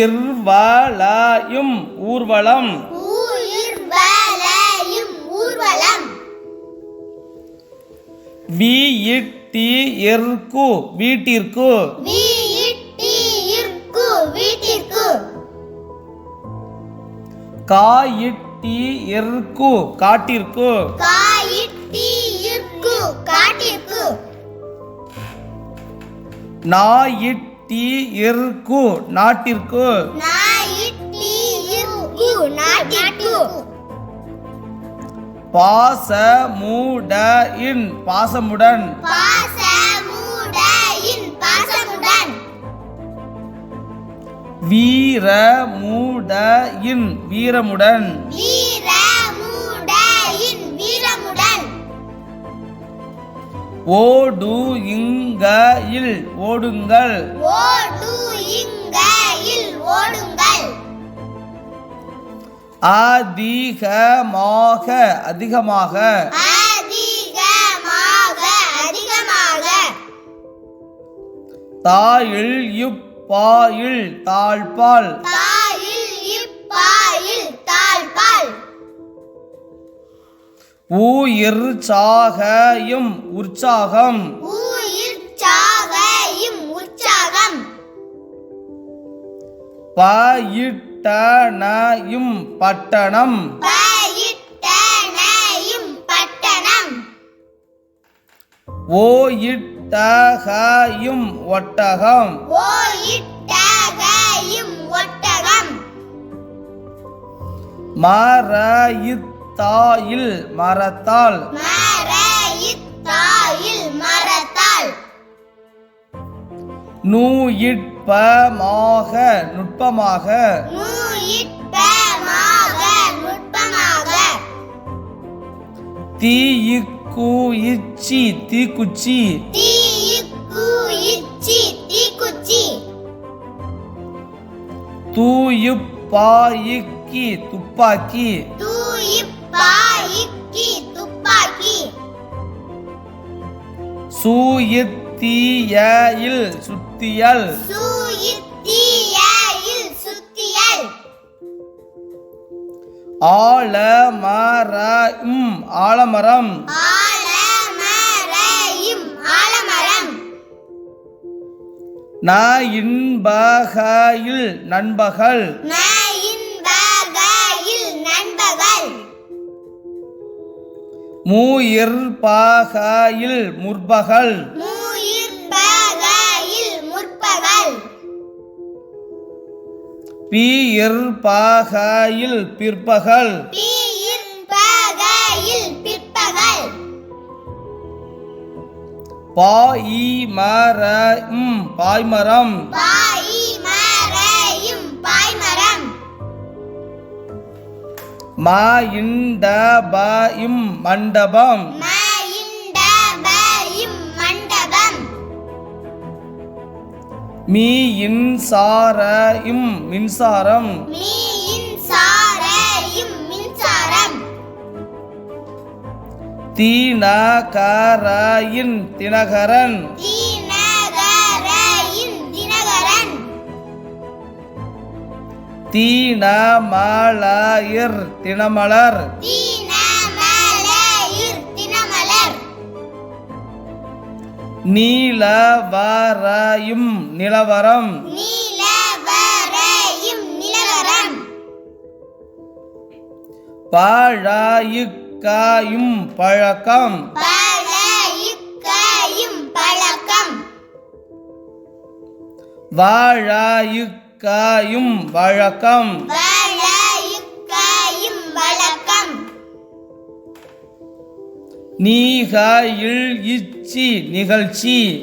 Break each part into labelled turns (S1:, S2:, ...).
S1: ஊயிர்வலயும் ஊர்வலம்.
S2: ஊர்வலம்.
S1: வீயிட்டியிற்கு வீட்டிற்கு.
S2: வீட்டிற்கு. வீட்டிற்கு
S1: காயிட்டியிற்கு காட்டிற்கு.
S2: காயிட்டிற்கு காட்டிற்கு
S1: நாயிட்டியிற்கு நாட்டிற்கு.
S2: நாயிட்டிற்கு நாட்டிற்கு.
S1: பாசமுடையின் பாசமுடன்.
S2: பாசமுடையின் பாசமுடன்.
S1: வீரமுடையின் வீரமுடன். ஓடு இங்கையில் ஓடுங்கள்.
S2: ஓடு இங்கையில் ஓடுங்கள்.
S1: அதிகமாக அதிகமாக.
S2: அதிகமாக அதிகமாக.
S1: தாயில் இப்பாயில் தாழ்பால். ஊயிர் சாகையும் உற்சாகம்.
S2: உற்சாகம்.
S1: பயிட்டனையும் பட்டணம். ஓயிட்டகையும் ஒட்டகம்.
S2: ஓயிட்டகையும்
S1: மரயித்தாயில் மரத்தால் நூயிட்பமாக நுட்பமாக. தீயிக்கு இச்சி தீக்குச்சி. தூயுப்பாயிக்கி துப்பாக்கி.
S2: தூயிப்பாயிக்கி
S1: சூயித்தீயில் சுத்தியல். ஆலமரம் ஆலமரம்.
S2: ஆலமரையும் ஆலமரம்.
S1: நயின்பகையில் நண்பகல். முற்பகல்.
S2: மூயிர்பகையில் முற்பகல்.
S1: பீயிர்பகையில் பிற்பகல்.
S2: பீயிர்பகையில் பிற்பகல்.
S1: பாயிமரம். பாய்மரம் மாயிண்டபயும் மண்டபம்.
S2: மயிண்டபயும் மண்டபம்.
S1: மீயின் சாரையும் மின்சாரம்.
S2: மீயின் சாரையும் மின்சாரம்.
S1: தீனகரையின் தினகரன்.
S2: தீநகரையின்
S1: தினமலர்
S2: தினமலர்.
S1: நீலவரையும் நிலவரம். பழயுக்காயும் பழக்கம்.
S2: பழையுக்கையும்
S1: வாழயுக்காயும் வழக்கம். நீகையில் இச்சி நிகழ்ச்சி.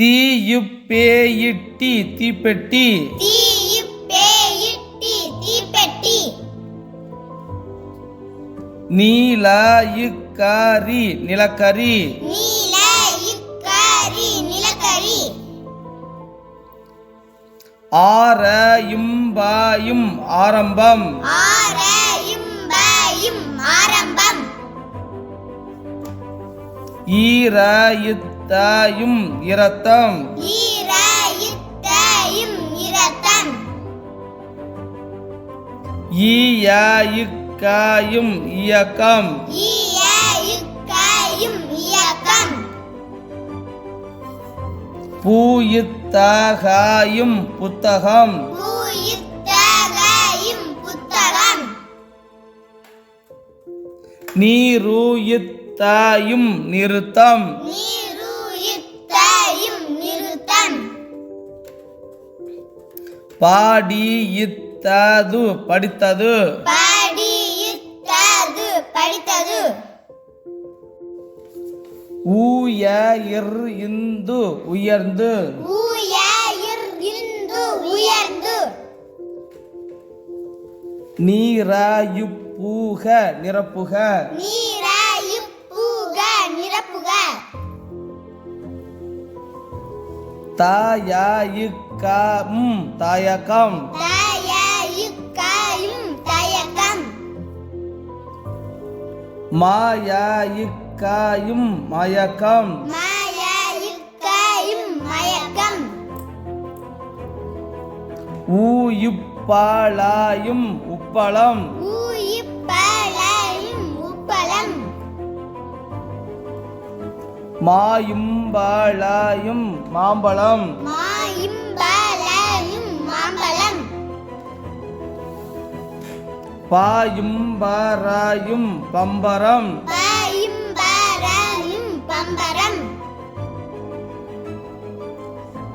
S1: தீயுப்பேயிட்டி தீப்பெட்டி.
S2: தீப்பெட்டி.
S1: நீலயுக்கரி நிலக்கரி. ஆரையும்பாயும் ஆரம்பம்.
S2: ஆரையும் பாயும் ஆரம்பம்.
S1: இத்தாயும் இரத்தம்.
S2: ஈர இத்தையும் இரத்தம்.
S1: ஈயாயிக்காயும் இயக்கம்.
S2: ஈய
S1: பூயித்தகாயும் புத்தகம். நீருயித்தாயும் நிறுத்தம்.
S2: நீருயித்தையும் நிறுத்தம்.
S1: பாடியித்தது படித்தது.
S2: படியித்தது படித்தது
S1: ஊயர் இந்து உயர்ந்து.
S2: உயர் இந்து உயர்ந்து.
S1: நீராயுப்பூக நிரப்புக.
S2: நீராயுப்புக நிரப்புக.
S1: தாயாயிக்கம் தாயக்கம்.
S2: தயயுக்கையும் தயக்கம்.
S1: மாயாயிக்காயும் மயக்கம்.
S2: மயக்கம்.
S1: ஊயுப்பாளாயும் உப்பளம்.
S2: உப்பளம்.
S1: மாயும்பாளாயும் மாம்பழம்.
S2: மாம்பழம்.
S1: பாயும்பராயும் பம்பரம்.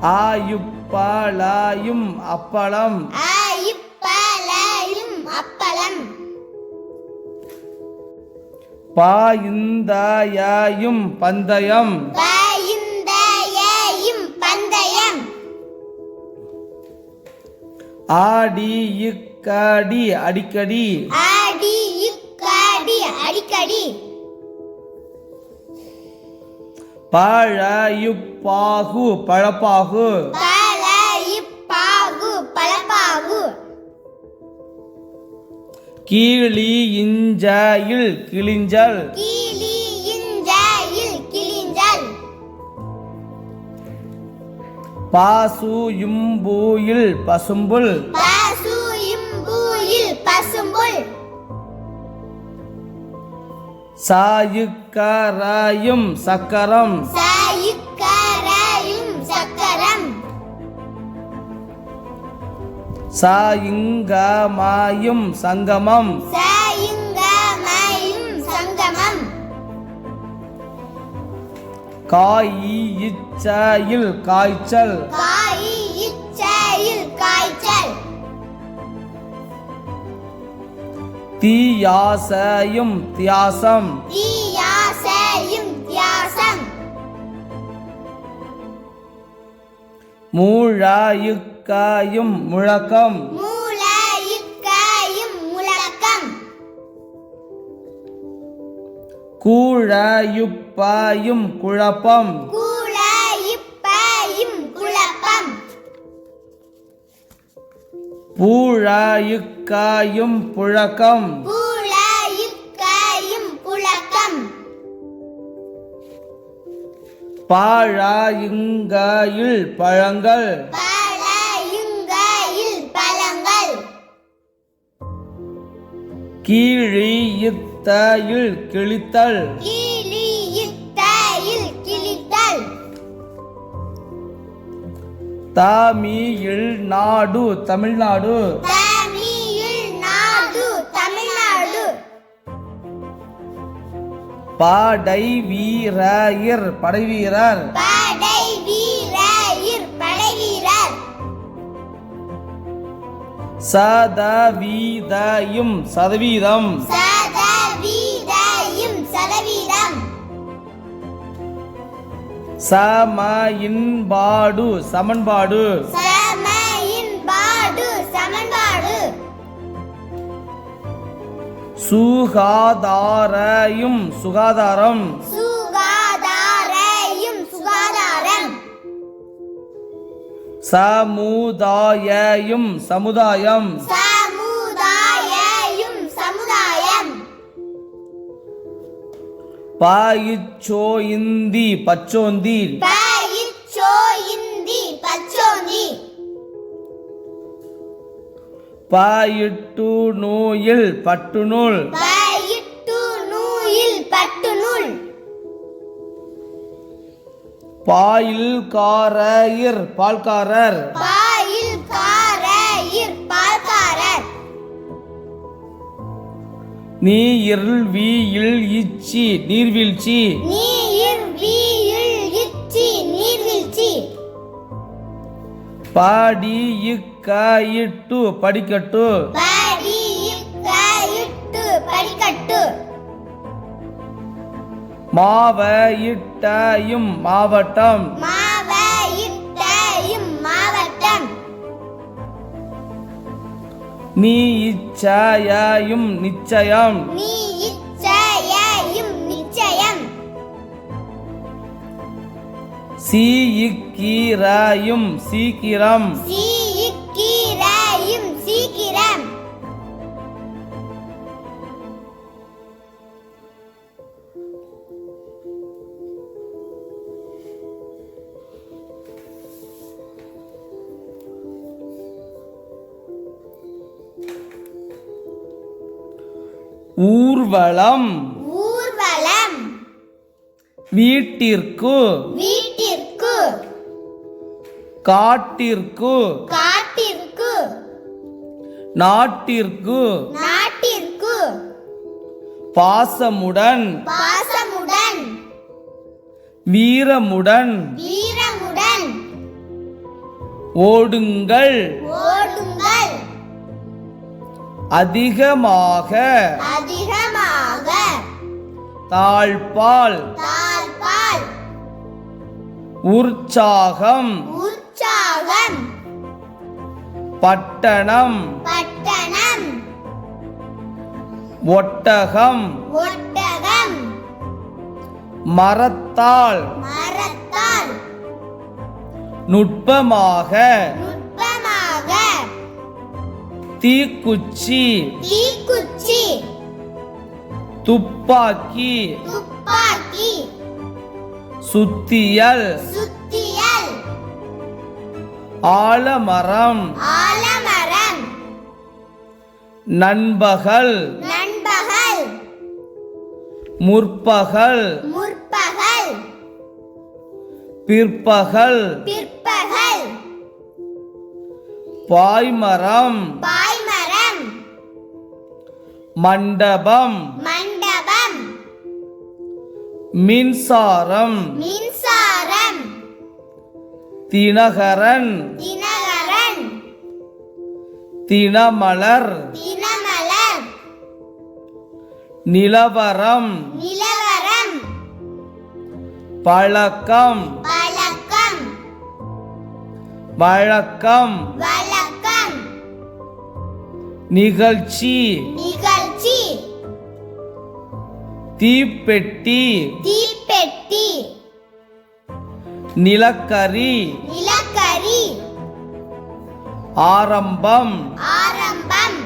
S1: ஆயுப்பாளாயும் அப்பளம். பாயுந்தாயாயும் பந்தயம்.
S2: பந்தயம்.
S1: ஆடி இக்காடி அடிக்கடி பாழாயுப்பாகு பழப்பாகு. கீழி இஞ்சாயில் கிளிஞ்சல்
S2: கிளிஞ்சல்
S1: பாசுயும்பூயில் பசும்புல். சாயுக்கராயும் சக்கரம்.
S2: சாயுக்கரையும் சக்கரம்.
S1: சாயுங்கமாயும் சங்கமம்.
S2: சாயுங்கமயும் சங்கமம்.
S1: காயிச்சாயில் காய்ச்சல்.
S2: காயி
S1: தீயாசையும் தியாசம். மூழாயுக்காயும் முழக்கம். கூழாயுப்பாயும் குழப்பம்.
S2: கூளையுப்பாயும்
S1: பூழாயுக்காயும் புழக்கம். பாழாயுங்காயில் பழங்கள்.
S2: பழங்கள்.
S1: கீழியுத்தாயில் கிழித்தல்.
S2: கிளியிட்டாயில் தமிழ் நாடு தமிழ்நாடு.
S1: பாடை வீரர்.
S2: படை வீரர்.
S1: சதவீதயும் சதவீதம்.
S2: சதவீதம்.
S1: சமயின்பாடு சமன்பாடு. சுகாதாரையும் சுகாதாரம். சமுதாயம் சமுதாயம்.
S2: சமுதாயம் சமுதாயம்
S1: பாயிச்சோ இந்தி பச்சோந்தி பாயிட்டு நூயில் பட்டுநூல்.
S2: பயிட்டு நூயில் பட்டு நூல்
S1: பாயில் காரயிர் பால்காரர்.
S2: பாயில்
S1: நீ இருள்
S2: நீர் வீயில் இச்சி நீர்வீழ்ச்சி.
S1: பாடி இக்காயிட்டு படிக்கட்டு. மாவ இட்டாயும் மாவட்டம்.
S2: மாவ
S1: நீ இச்சாயும் நிச்சயம்.
S2: நீ இச்சையும் நிச்சயம்.
S1: சி இக்கீராயும் சீக்கிரம்.
S2: சீக்கிரையும்
S1: ஊர்வலம்.
S2: ஊர்வலம்.
S1: வீட்டிற்கு.
S2: வீட்டிற்கு.
S1: காட்டிற்கு.
S2: காட்டிற்கு.
S1: நாட்டிற்கு.
S2: நாட்டிற்கு.
S1: பாசமுடன்.
S2: பாசமுடன்.
S1: வீரமுடன்.
S2: வீரமுடன்.
S1: ஓடுங்கள்.
S2: ஓடுங்கள்.
S1: அதிகமாக.
S2: அதிகமாக தாழ்பால்.
S1: உற்சாகம்.
S2: உற்சாகம்.
S1: பட்டணம்.
S2: பட்டணம்.
S1: ஒட்டகம்.
S2: ஒட்டகம்.
S1: மரத்தால்.
S2: மரத்தால்.
S1: நுட்பமாக.
S2: நுட்பமாக.
S1: தீக்குச்சி.
S2: தீக்குச்சி
S1: துப்பாக்கி.
S2: துப்பாக்கி.
S1: சுத்தியல்.
S2: சுத்தியல்.
S1: ஆலமரம்.
S2: ஆலமரம்.
S1: நண்பகல்.
S2: நண்பகல்.
S1: முற்பகல்.
S2: முற்பகல்.
S1: பிற்பகல்.
S2: பிற்பகல்.
S1: பாய்மரம்.
S2: பாய்மரம்.
S1: மண்டபம்.
S2: மண்டபம்
S1: மின்சாரம்.
S2: மின்சாரம்.
S1: தினகரன்.
S2: தினகரன்.
S1: தினமலர்.
S2: தினமலர்.
S1: நிலவரம்.
S2: நிலவரம்.
S1: பழக்கம்.
S2: பழக்கம்.
S1: வழக்கம்.
S2: வழக்கம்.
S1: நிகழ்ச்சி.
S2: நிகழ்ச்சி
S1: தீப்பெட்டி.
S2: தீப்பெட்டி.
S1: நிலக்கரி.
S2: நிலக்கரி.
S1: ஆரம்பம்.
S2: ஆரம்பம்.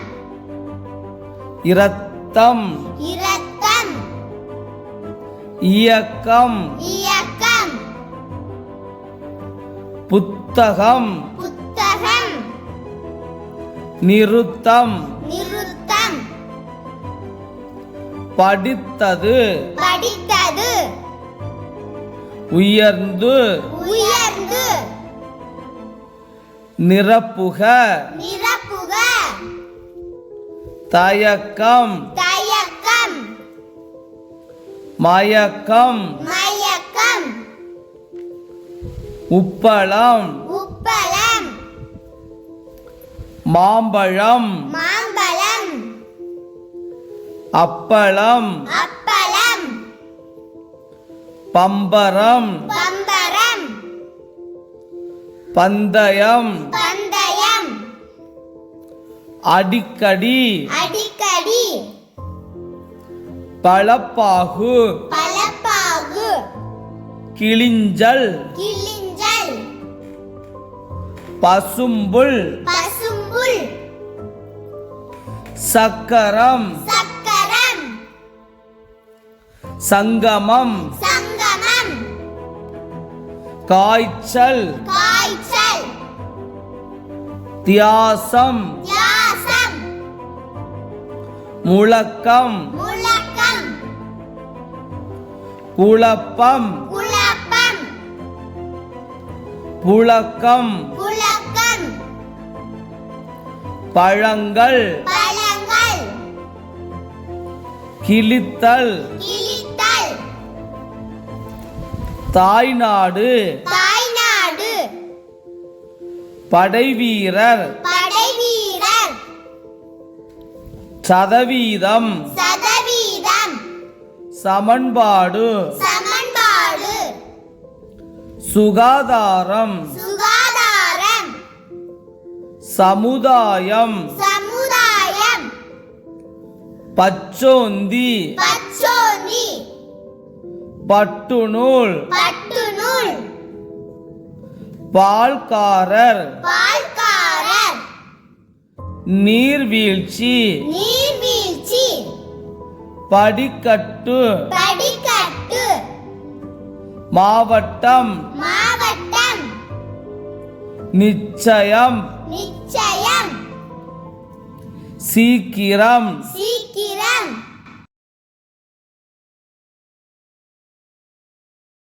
S1: இரத்தம்.
S2: இரத்தம்.
S1: இயக்கம்.
S2: இயக்கம்.
S1: புத்தகம்.
S2: புத்தகம்.
S1: நிறுத்தம்.
S2: நிறுத்தம்
S1: படித்தது.
S2: படித்தது.
S1: உயர்ந்து.
S2: உயர்ந்து.
S1: நிரப்புக.
S2: நிரப்புக.
S1: தயக்கம்.
S2: தயக்கம்.
S1: மயக்கம்.
S2: மயக்கம்.
S1: உப்பளம்.
S2: உப்பளம்.
S1: மாம்பழம்.
S2: மாம்பழம்
S1: அப்பளம்.
S2: அப்பளம்.
S1: பம்பரம்.
S2: பம்பரம்.
S1: பந்தயம்.
S2: பந்தயம்.
S1: அடிக்கடி.
S2: அடிக்கடி.
S1: பளப்பாகு
S2: பலப்பாகு
S1: கிளிஞ்சல்
S2: கிளிஞ்சல்
S1: பசும்புல்.
S2: பசும்புல்.
S1: சக்கரம்.
S2: சக்கரம்.
S1: சங்கமம்.
S2: சங்கமம்.
S1: காய்ச்சல்.
S2: காய்ச்சல்.
S1: தியாசம்.
S2: யாசம்
S1: முழக்கம்.
S2: முழக்கம்.
S1: குழப்பம்.
S2: குழப்பம்.
S1: புழக்கம்.
S2: புழக்கம்.
S1: பழங்கள்.
S2: பழங்கள்.
S1: கிழித்தல்.
S2: கிழித்தல்
S1: தாய்நாடு.
S2: தாய்நாடு.
S1: படைவீரர்.
S2: படைவீரர்.
S1: சதவீதம்.
S2: சதவீதம்.
S1: சமன்பாடு.
S2: சமன்பாடு.
S1: சுகாதாரம்.
S2: சுகாதாரம்.
S1: சமுதாயம்.
S2: சமுதாயம்.
S1: பச்சோந்தி.
S2: பச்சோந்தி.
S1: பட்டுநூல்.
S2: பட்டுநூல்.
S1: பால்காரர்.
S2: பால்காரர்.
S1: நீர்வீழ்ச்சி.
S2: நீர்வீழ்ச்சி.
S1: படிக்கட்டு.
S2: படிக்கட்டு.
S1: மாவட்டம்.
S2: மாவட்டம்.
S1: நிச்சயம்.
S2: நிச்சயம்.
S1: சீக்கிரம்.
S2: சி